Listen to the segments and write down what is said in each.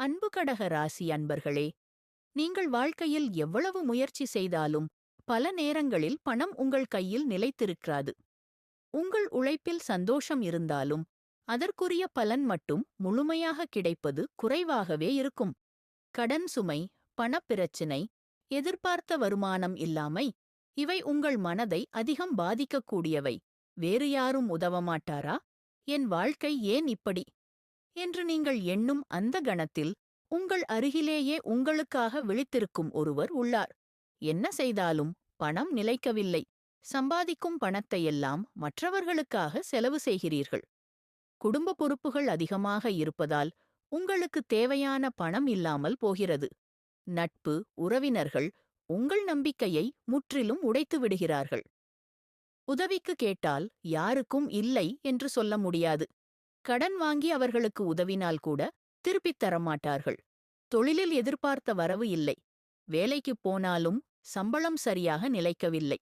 அன்பு கடக ராசி அன்பர்களே நீங்கள் வாழ்க்கையில் எவ்வளவு முயற்சி செய்தாலும் பல நேரங்களில் பணம் உங்கள் கையில் நிலைத்திருக்காது. உங்கள் உழைப்பில் சந்தோஷம் இருந்தாலும் அதற்குரிய பலன் மட்டும் முழுமையாக கிடைப்பது குறைவாகவே இருக்கும். கடன் சுமை பணப்பிரச்சினை எதிர்பார்த்த வருமானம் இல்லாமை இவை உங்கள் மனதை அதிகம் பாதிக்கக்கூடியவை. வேறு யாரும் உதவமாட்டாரா என் வாழ்க்கை ஏன் இப்படி? என்று நீங்கள் எண்ணும் அந்த கணத்தில் உங்கள் அருகிலேயே உங்களுக்காக விழித்திருக்கும் ஒருவர் உள்ளார். என்ன செய்தாலும் பணம் நிலைக்கவில்லை. சம்பாதிக்கும் பணத்தையெல்லாம் மற்றவர்களுக்காக செலவு செய்கிறீர்கள். குடும்ப பொறுப்புகள் அதிகமாக இருப்பதால் உங்களுக்கு தேவையான பணம் இல்லாமல் போகிறது. நட்பு உறவினர்கள் உங்கள் நம்பிக்கையை முற்றிலும் உடைத்து விடுகிறார்கள். உதவிக்கு கேட்டால் யாருக்கும் இல்லை என்று சொல்ல முடியாது. கடன் வாங்கி அவர்களுக்கு உதவினால் கூட திருப்பித் தரமாட்டார்கள். தொழிலில் எதிர்பார்த்த வரவு இல்லை. வேலைக்குப் போனாலும் சம்பளம் சரியாக நிலைக்கவில்லை.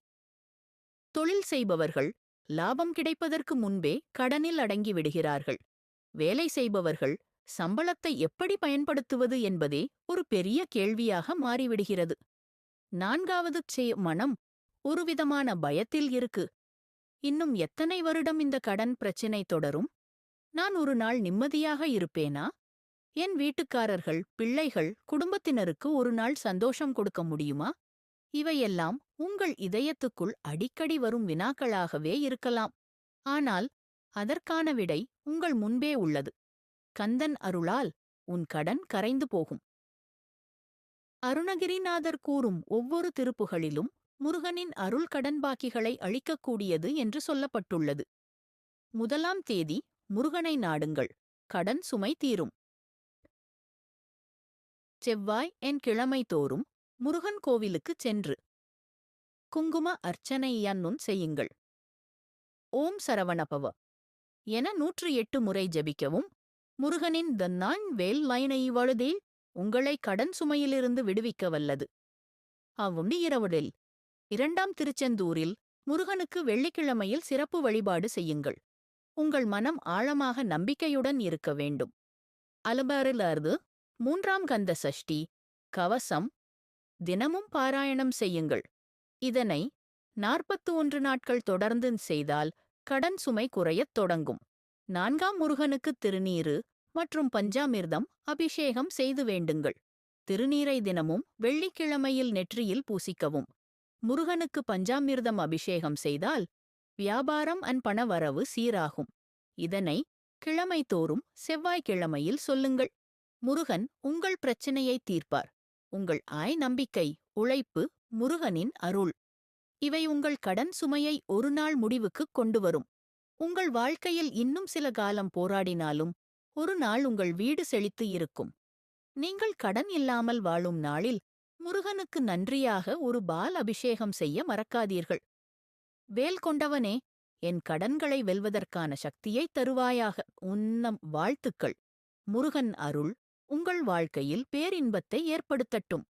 தொழில் செய்பவர்கள் லாபம் கிடைப்பதற்கு முன்பே கடனில் அடங்கி விடுகிறார்கள். வேலை செய்பவர்கள் சம்பளத்தை எப்படி பயன்படுத்துவது என்பதே ஒரு பெரிய கேள்வியாக மாறிவிடுகிறது. நான்காவது சே மனம் ஒருவிதமான பயத்தில் இருக்கு. இன்னும் எத்தனை வருடம் இந்த கடன் பிரச்சினை தொடரும்? நான் ஒரு நாள் நிம்மதியாக இருப்பேனா? என் வீட்டுக்காரர்கள் பிள்ளைகள் குடும்பத்தினருக்கு ஒரு நாள் சந்தோஷம் கொடுக்க முடியுமா? இவையெல்லாம் உங்கள் இதயத்துக்குள் அடிக்கடி வரும் வினாக்களாகவே இருக்கலாம். ஆனால் அதற்கான விடை உங்கள் முன்பே உள்ளது. கந்தன் அருளால் உன் கடன் கரைந்து போகும். அருணகிரிநாதர் கூறும் ஒவ்வொரு திருப்புகளிலும் முருகனின் அருள் கடன் பாக்கிகளை அழிக்கக்கூடியது என்று சொல்லப்பட்டுள்ளது. முதலாம் தேதி முருகனை நாடுங்கள். கடன் சுமை தீரும். செவ்வாய் என் கிழமை தோறும் முருகன் கோவிலுக்குச் சென்று. குங்கும அர்ச்சனையன்னும் செய்யுங்கள். ஓம் சரவணபவ. என நூற்று எட்டு முறை ஜபிக்கவும் முருகனின் த நான் வேல் லைனை வழுதே உங்களை கடன் சுமையிலிருந்து விடுவிக்க வல்லது. அவ்வுண்டி இரவுடில். இரண்டாம் திருச்செந்தூரில் முருகனுக்கு வெள்ளிக்கிழமையில் சிறப்பு வழிபாடு செய்யுங்கள். உங்கள் மனம் ஆழமாக நம்பிக்கையுடன் இருக்க வேண்டும். அலபாரிலிருந்து மூன்றாம் கந்த சஷ்டி கவசம் தினமும் பாராயணம் செய்யுங்கள். இதனை நாற்பத்து ஒன்று நாட்கள் தொடர்ந்து செய்தால் கடன் சுமை குறையத் தொடங்கும். நான்காம் முருகனுக்கு திருநீரு மற்றும் பஞ்சாமிர்தம் அபிஷேகம் செய்து வேண்டுங்கள். திருநீரை தினமும் வெள்ளிக்கிழமையில் நெற்றியில் பூசிக்கவும். முருகனுக்கு பஞ்சாமிர்தம் அபிஷேகம் செய்தால் வியாபாரம் அன் பணவரவு சீராகும். இதனை கிழமை தோறும் செவ்வாய்க்கிழமையில் சொல்லுங்கள். முருகன் உங்கள் பிரச்சனையை தீர்ப்பார். உங்கள் ஆய் நம்பிக்கை உழைப்பு முருகனின் அருள். இவை உங்கள் கடன் சுமையை ஒரு நாள் முடிவுக்குக் கொண்டு வரும். உங்கள் வாழ்க்கையில் இன்னும் சில காலம் போராடினாலும் ஒரு நாள் உங்கள் வீடு செழித்து இருக்கும். நீங்கள் கடன் இல்லாமல் வாழும் நாளில் முருகனுக்கு நன்றியாக ஒரு பால் அபிஷேகம் செய்ய மறக்காதீர்கள். வேல் கொண்டவனே என் கடன்களை வெல்வதற்கான சக்தியைத் தருவாயாக. உன்னம் வாழ்த்துக்கள். முருகன் அருள் உங்கள் வாழ்க்கையில் பேரின்பத்தை ஏற்படுத்தட்டும்.